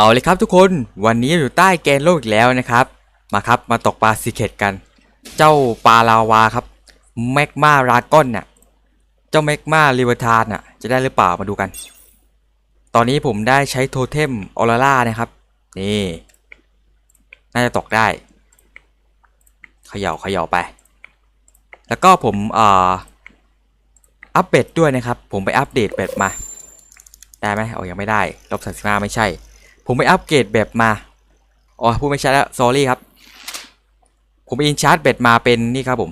เอาเลยครับทุกคนวันนี้อยู่ใต้แกนโลกอีกแล้วนะครับ มาครับมาตกปลาซีเคตกัน เจ้าปลาลาวาครับแมกมาราก้อนน่ะเจ้าแมกมาลิเวอร์ทานน่ะจะได้หรือเปล่ามาดูกัน ตอนนี้ผมได้ใช้โทเทมออร่าร่านะครับนี่น่าจะตกได้เขย่าเขย่าไป แล้วก็ผมอ่ออัปเดตด้วยนะครับ ผมไปอัปเดตแบบมา ได้ไหมเอายังไม่ได้ลบสามสิบห้าไม่ใช่ ผมไปอัปเกรดแบบมา อ๋อพูดไม่ใช่แล้ว s อรี่ครับ ผมไปอินชาร์จเบ็ดมาเป็นนี่ครับผม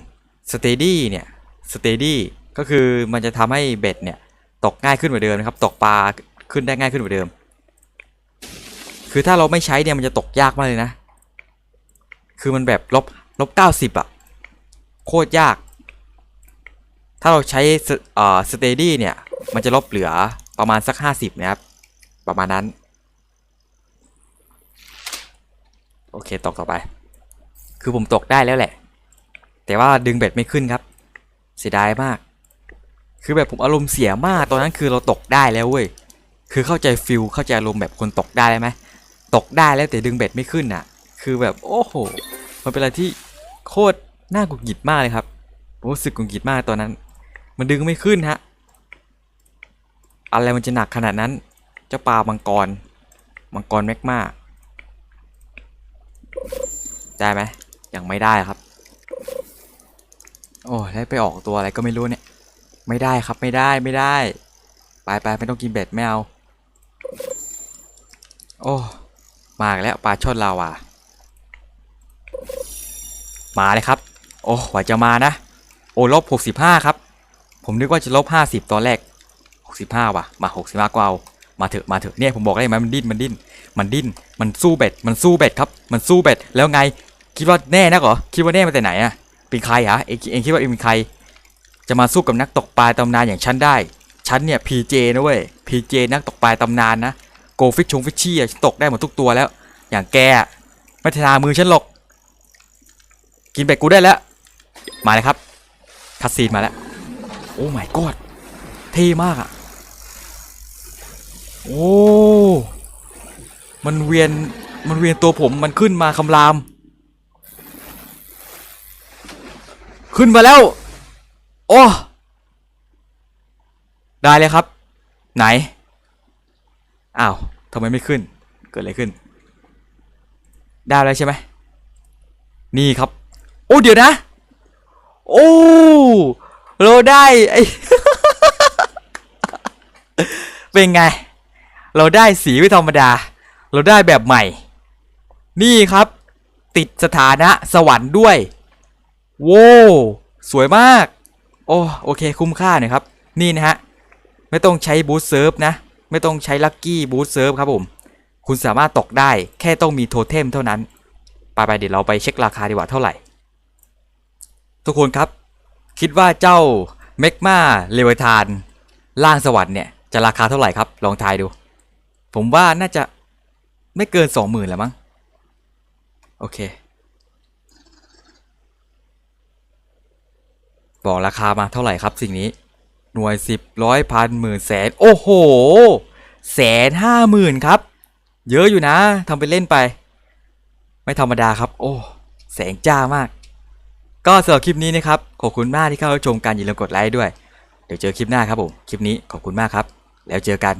สเตดี้เนี่ยสเตดี้ก็คือมันจะทำให้เบ็ดเนี่ยตกง่ายขึ้นกว่าเดิมนะครับตกปลาขึ้นได้ง่ายขึ้นกว่าเดิม คือถ้าเราไม่ใช้เนี่ยมันจะตกยากมากเลยนะ คือมันแบบลบลบเก้าสิบอะโคตรยาก ถ้าเราใช้สเอ่อสเตดี้เนี่ยมันจะลบเหลือประมาณสัก50นะครับประมาณนั้น โอ เคตกต่อไป คือผมตกได้แล้วแหละ แต่ว่าดึงเบ็ดไม่ขึ้นครับ เสียดายมาก คือแบบผมอารมณ์เสียมาก ตอนนั้นคือเราตกได้แล้วเว้ย คือเข้าใจฟิลเข้าใจอารมณ์แบบคนตกได้ไหมตกได้แล้วแต่ดึงเบ็ดไม่ขึ้นอะ คือแบบโอ้โห มันเป็นอะไรที่โคตรน่ากุกกิดมากเลยครับผมรู้สึกกุกกิดมากตอนนั้น มันดึงไม่ขึ้นฮะ อะไรมันจะหนักขนาดนั้น เจ้าปลามังกร มังกรแมกมา ได้ไหมยังไม่ได้ครับ โอ้แล้ไปออกตัวอะไรก็ไม่รู้เนี่ย ไม่ได้ครับไม่ได้ไม่ได้ไปไปไม่ต้องกินเบ็ดไม่เอาโอ้มาแล้วปลาช่อนลาวามาเลยครับ โอ้หว่าจะมานะ โอ้ลบหกสิบห้าครับ ผมนึกว่าจะลบห้าสิบตอนแรกหกสิบห้าว่ะ มาหกสิบห้าก็เอา มาเถอะมาเถอะเนี่ยผมบอกได้ไหมมันดิ้นมันดิ้นมันดิ้นมันสู้เบ็ดมันสู้เบ็ดครับมันสู้เบ็ดแล้วไงคิดว่าแน่นักเหรอคิดว่าแน่มาแต่ไหนอะเป็นใครฮะเองเองคิดว่าเองเป็นใคร จะมาสู้กับนักตกปลาตำนานอย่างฉันได้ฉันเนี่ยพีเจนะเว้ยพีเจนักตกปลาตำนานนะโกฟิชชงฟิชชี่อะฉันตกได้หมดทุกตัวแล้ว อย่างแกไม่ทนามือฉันหรอก กินเบ็ดกูได้แล้ว มาเลยครับคัสซีนมาแล้ว โอ้ my god เท่มากอะ โอ้ มันเวียน มันเวียนตัวผม มันขึ้นมาคำราม ขึ้นมาแล้ว โอ้ ได้เลยครับ ไหน อ้าวทำไมไม่ขึ้น เกิดอะไรขึ้น ได้แล้วใช่ไหม นี่ครับ โอ้ เดี๋ยวนะ โอ้ เราได้ไอเป็นไง เราได้สีไม่ธรรมดา เราได้แบบใหม่ นี่ครับ ติดสถานะสวรรค์ด้วย โว้สวยมาก โอ้โอเคคุ้มค่าหน่อยครับ นี่นะฮะ ไม่ต้องใช้บูสเซิร์ฟนะ ไม่ต้องใช้ลัคกี้บูสเซิร์ฟครับผม คุณสามารถตกได้แค่ต้องมีโทเทมเท่านั้น ไปไปเดี๋ยวเราไปเช็คราคาดีกว่าเท่าไหร่ ทุกคนครับ คิดว่าเจ้าเมกมาเลเวทานล่างสวรรค์เนี่ยจะราคาเท่าไหร่ครับ ลองทายดู ผมว่าน่าจะไม่เกินสองหมื่นแล้วมั้ง โอเค บอกราคามาเท่าไหร่ครับสิ่งนี้ หน่วยสิบร้อยพันหมื่นแสน โอ้โห แสนห้าหมื่นครับ เยอะอยู่นะทำไปเล่นไป ไม่ธรรมดาครับ โอ้ แสงจ้ามาก ก็สำหรับคลิปนี้นะครับ ขอบคุณมากที่เข้าชมกันอย่าลืมกดไลค์ด้วย เดี๋ยวเจอคลิปหน้าครับผม คลิปนี้ขอบคุณมากครับ แล้วเจอกัน